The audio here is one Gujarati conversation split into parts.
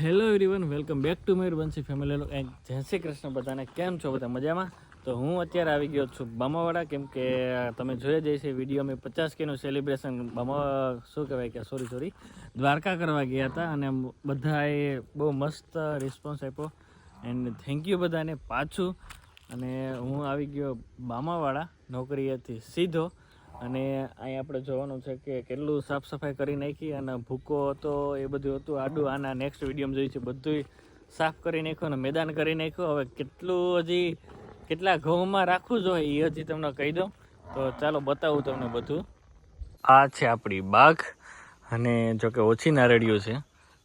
Hello everyone welcome back to Mayur Bansi family and Jai Shri Krishna બધાને. કેમ છો બધા? મજામાં? તો હું અત્યારે આવી ગયો છું બામાવાડા. કેમ કે તમે જોઈ જઈ છે વીડિયો મેં પચાસ કેનું સેલિબ્રેશન બામા શું કહેવાય કે સોરી સોરી દ્વારકા કરવા ગયા હતા અને બધાએ બહુ મસ્ત રિસ્પોન્સ આપ્યો. એન્ડ થેન્ક યુ બધાને પાછું. અને હું આવી ગયો બામાવાડા નોકરીએથી સીધો. અને અહીં આપણે જોવાનું છે કે કેટલું સાફ સફાઈ કરી નાખી અને ભૂકો હતો, એ બધું હતું. આડું આના નેક્સ્ટ વિડીયોમાં જોઈ છે બધું સાફ કરી નાખ્યું અને મેદાન કરી નાખ્યું. હવે કેટલું હજી કેટલા ઘઉંમાં રાખવું જોઈએ, એ હજી તમને કહી દઉં. તો ચાલો બતાવું તમને બધું. આ છે આપણી બાગ, અને જો કે ઓછી નારળીઓ છે.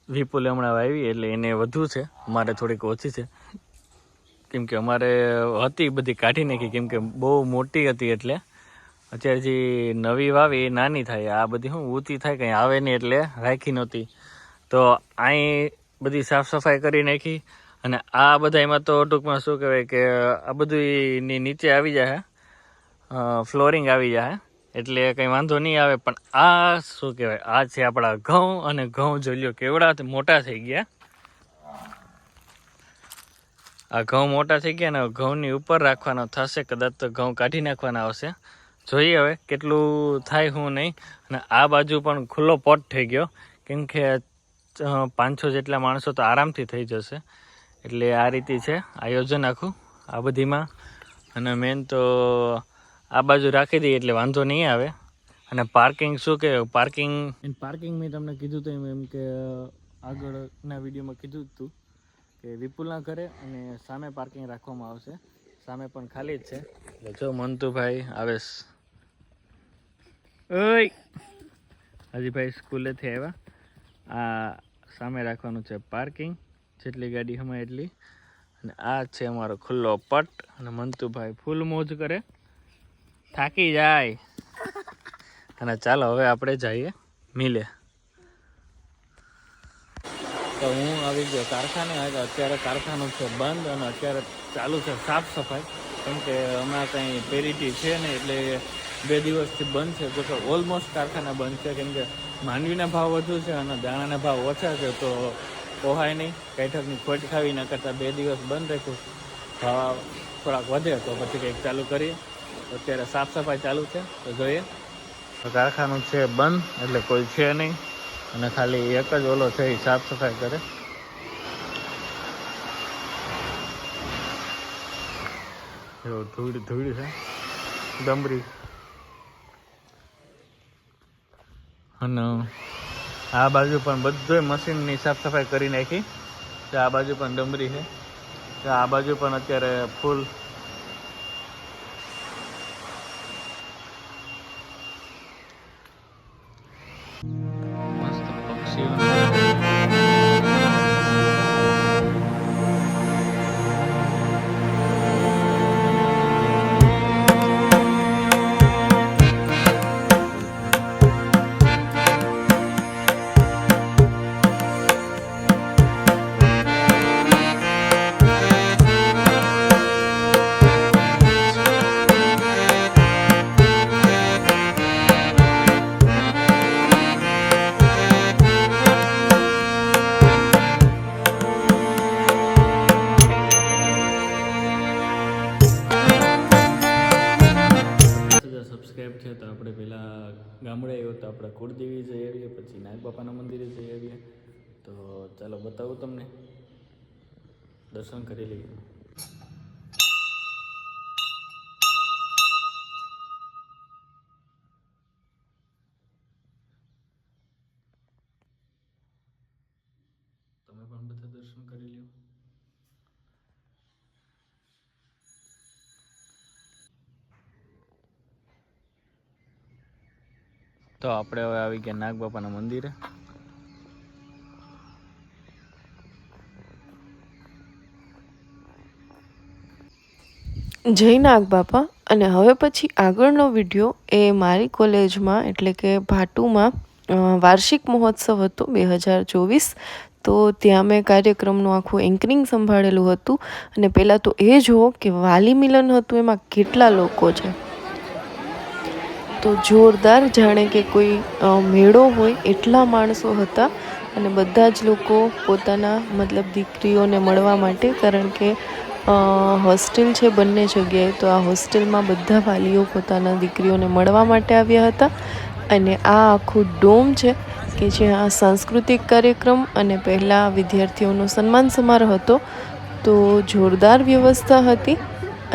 વિપુલ હમણાં આવી એટલે એને વધુ છે. અમારે થોડીક ઓછી છે. કેમ કે અમારે હતી બધી કાઢી નાખી, કેમ કે બહુ મોટી હતી એટલે. અત્યારે જે નવી વાવી નાની થાય, આ બધી શું ઊંચી થાય, કંઈ આવે નહીં એટલે રાખી નહોતી. તો અહીં બધી સાફ સફાઈ કરી નાખી અને આ બધા એમાં તો ટૂંકમાં શું કહેવાય કે આ બધું નીચે આવી જાય ફ્લોરિંગ આવી જાય, એટલે કંઈ વાંધો નહીં આવે. પણ આ શું કહેવાય, આ છે આપણા ઘઉં અને ઘઉં જોઈ કેવડા મોટા થઈ ગયા. આ ઘઉં મોટા થઈ ગયા ને ઘઉંની ઉપર રાખવાનો થશે, કદાચ તો ઘઉં કાઢી નાખવાના આવશે. જોઈએ હવે કેટલું થાય હું નહીં. અને આ બાજુ પણ ખુલ્લો પોટ થઈ ગયો. કેમ કે પાંચસો જેટલા માણસો તો આરામથી થઈ જશે. એટલે આ રીતે છે આયોજન આખું આ બધીમાં. અને મેન તો આ બાજુ રાખી દઈએ એટલે વાંધો નહીં આવે. અને પાર્કિંગ શું કે પાર્કિંગ પાર્કિંગ મેં તમને કીધું હતું એમ કે આગળના વિડીયોમાં કીધું જ હતું કે વિપુલના ઘરે અને સામે પાર્કિંગ રાખવામાં આવશે. સામે પણ ખાલી જ છે. એટલે જો મંતુભાઈ આવે છે. ઓય. હજીભાઈ સ્કૂલેથી આવ્યા. આ સામે રાખવાનું છે પાર્કિંગ. જેટલી ગાડી હમાય એટલી. અને આ છે અમારો ખુલ્લો પટ. અને મંતુભાઈ ફૂલ મોજ કરે. થાકી જાય. અને ચાલો, હવે આપણે જઈએ મિલે. તો હું આવી ગયો કારખાને. અત્યારે કારખાનું છે બંધ અને અત્યારે ચાલુ છે સાફ સફાઈ. કેમ કે હમણાં કંઈ પેરિટી છે ને એટલે બે દિવસથી બંધ છે. કે ઓલમોસ્ટ કારખાના બંધ છે. કેમ કે માંડવીના ભાવ વધુ છે અને દાણાના ભાવ ઓછા છે. તો પોહાય નહીં. કૈઠકની ખોટ ખાવી, ના કરતાં બે દિવસ બંધ રાખ્યું. ભાવ થોડાક વધે તો પછી કંઈક ચાલુ કરીએ. અત્યારે સાફ સફાઈ ચાલુ છે. તો જોઈએ. કારખાનું છે બંધ, એટલે કોઈ છે નહીં. અને ખાલી એક જ ઓલો છે એ સાફ સફાઈ કરે ધૂળ ધૂળ છે. ડમરી. અને આ બાજુ પણ બધું મશીનની સાફ સફાઈ કરી નાખી. તો આ બાજુ પણ ડમરી છે. તો આ બાજુ પણ અત્યારે ફૂલ ગામડે આવ્યો તો આપણે કુળદેવી જઈ આવીએ, પછી નાગબાપાના મંદિરે જઈ આવીએ. તો ચાલો બતાવું તમને. દર્શન કરી લઈએ. તમે પણ બધા દર્શન કરી લ્યો. તો આપણે હવે આવી ગયા નાગબાપાના મંદિરે. જય નાગ બાપા અને હવે પછી આગળનો વીડિયો એ મારી કોલેજમાં, એટલે કે ભાટુમાં વાર્ષિક મહોત્સવ હતો બે હજાર ચોવીસ. તો ત્યાં મેં કાર્યક્રમનું આખું એન્કરિંગ સંભાળેલું હતું. અને પહેલાં તો એ જુઓ કે વાલી મિલન હતું એમાં કેટલા લોકો છે. તો જોરદાર, જાણે કે કોઈ મેળો હોય એટલા માણસો હતા અને બધા જ લોકો પોતાના, મતલબ દીકરીઓને મળવા માટે, કારણ કે હોસ્ટેલ છે બંને જગ્યાએ, તો આ હોસ્ટેલમાં બધા વાલીઓ પોતાના દીકરીઓને મળવા માટે આવ્યા હતા. અને આ આખું ડોમ છે કે જ્યાં સાંસ્કૃતિક કાર્યક્રમ અને પહેલાં વિદ્યાર્થીઓનો સન્માન સમારોહ હતો, તો જોરદાર વ્યવસ્થા હતી.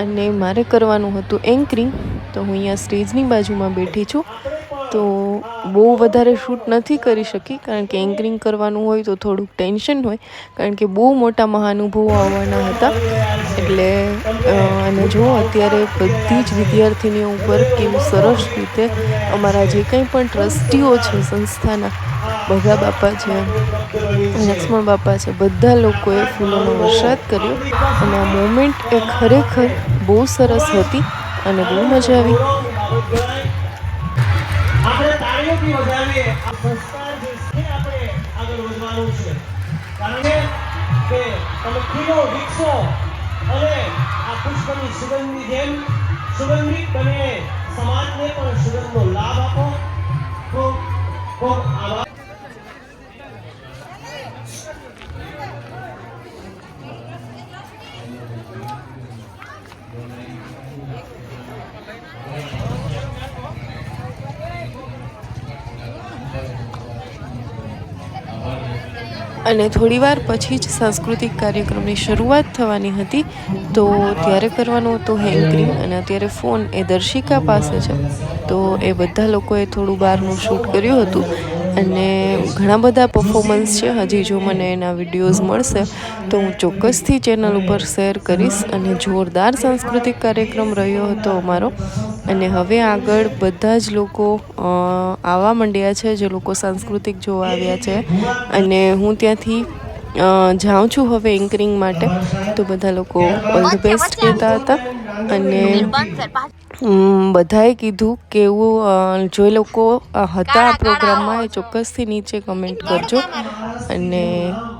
અને મારે કરવાનું હતું એન્કરિંગ તો હું અહીંયા સ્ટેજની બાજુમાં બેઠી છું. તો બહુ વધારે શૂટ નથી કરી શકી, કારણ કે એન્કરિંગ કરવાનું હોય તો થોડુંક ટેન્શન હોય, કારણ કે બહુ મોટા મહાનુભવો આવવાના હતા. એટલે અને જો અત્યારે બધી જ વિદ્યાર્થીનીઓ ઉપર કેવું સરસ રીતે અમારા જે કંઈ પણ ટ્રસ્ટીઓ છે, સંસ્થાના ભગા બાપા છે, લક્ષ્મણ બાપા છે, બધા લોકોએ ફૂલોનો વરસાદ કર્યો. અને આ મોમેન્ટ એ ખરેખર બહુ સરસ હતી. અને બહુ મજા આવી. સુગંધિત બને સમાજને પણ સુગંધનો લાભ આપો. ખૂબ અને થોડીવાર પછી જ સાંસ્કૃતિક કાર્યક્રમની શરૂઆત થવાની હતી, તો ત્યારે કરવાનું હતું હેન્કરિંગ અને અત્યારે ફોન એ દર્શિકા પાસે છે. તો એ બધા લોકોએ થોડું બહારનું શૂટ કર્યું હતું અને ઘણા બધા પરફોર્મન્સ છે. હજી જો મને એના વિડીયોઝ મળશે, તો હું ચોક્કસથી ચેનલ ઉપર શેર કરીશ અને જોરદાર સાંસ્કૃતિક કાર્યક્રમ રહ્યો હતો અમારો. અને હવે આગળ બધા જ લોકો આવવા માંડ્યા છે જે લોકો સાંસ્કૃતિક જોવા આવ્યા છે. અને હું ત્યાંથી જાઉં છું હવે એન્કરિંગ માટે. તો બધા લોકો ઓલ ધ બેસ્ટ કહેતા હતા. અને બધાએ કીધું કે એવું જો એ લોકો હતા આ પ્રોગ્રામમાં એ ચોક્કસથી નીચે કમેન્ટ કરજો. અને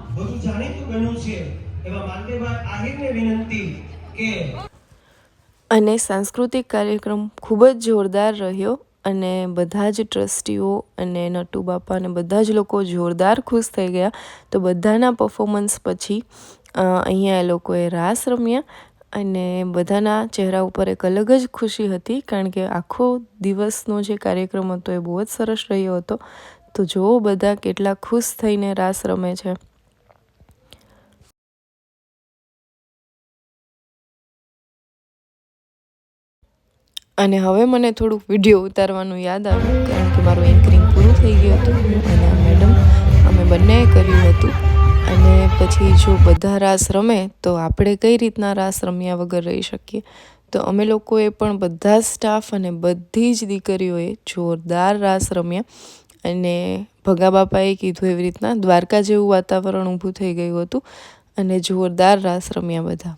બધું જાણીતું બન્યું છે. એવા માનદેવભાઈ આહિરને વિનંતી કે અને સાંસ્કૃતિક કાર્યક્રમ ખૂબ જ જોરદાર રહ્યો અને બધા જ ટ્રસ્ટીઓ અને નટુ બાપા અને બધા જ લોકો જોરદાર ખુશ થઈ ગયા. તો બધાના પરફોર્મન્સ પછી અહીંયા એ લોકોએ રાસ રમ્યા અને બધાના ચહેરા ઉપર એક અલગ જ ખુશી હતી કારણ કે આખો દિવસનો જે કાર્યક્રમ હતો એ બહુ જ સરસ રહ્યો હતો. તો જુઓ બધા કેટલા ખુશ થઈને રાસ રમે છે. અને હવે મને થોડુંક વીડિયો ઉતારવાનું યાદ આવ્યું, કારણ કે મારું એન્કરિંગ પૂરું થઈ ગયું હતું અને મેડમ અમે બંનેએ કર્યું હતું. અને પછી જો બધા રાસ રમે, તો આપણે કઈ રીતના રાસ રમ્યા વગર રહી શકીએ? તો અમે લોકોએ પણ બધા સ્ટાફ અને બધી જ દીકરીઓએ જોરદાર રાસ રમ્યા. અને ભગા બાપાએ કીધું એવી રીતના, દ્વારકા જેવું વાતાવરણ ઊભું થઈ ગયું હતું અને જોરદાર રાસ રમ્યા બધા.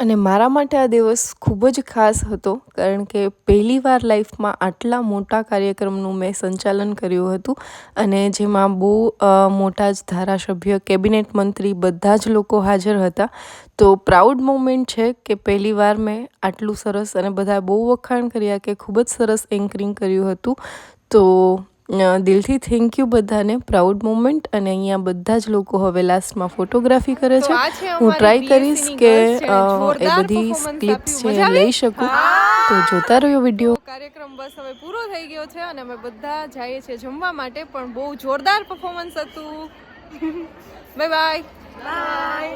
અને મારા માટે આ દિવસ ખૂબ જ ખાસ હતો, કારણ કે પહેલીવાર લાઈફમાં આટલા મોટા કાર્યક્રમનું મેં સંચાલન કર્યું હતું અને જેમાં બહુ મોટા જ ધારાસભ્ય, કેબિનેટ મંત્રી બધા જ લોકો હાજર હતા. તો પ્રાઉડ મોમેન્ટ છે કે પહેલીવાર મેં આટલું સરસ અને બધા બહુ વખાણ કર્યા કે ખૂબ જ સરસ એન્કરિંગ કર્યું હતું. તો દિલથી થેન્ક યુ બધાને. પ્રાઉડ મોમેન્ટ અને અહીંયા બધા જ લોકો હવે લાસ્ટમાં ફોટોગ્રાફી કરે છે. હું ટ્રાય કરીશ કે એ બધી ક્લિપ્સ છે લઈ શકું. તો જોતા રહ્યો વીડિયો કાર્યક્રમ બસ હવે પૂરો થઈ ગયો છે અને અમે બધા જઈએ છીએ જમવા માટે પણ બહુ જોરદાર પરફોર્મન્સ હતું. Bye bye bye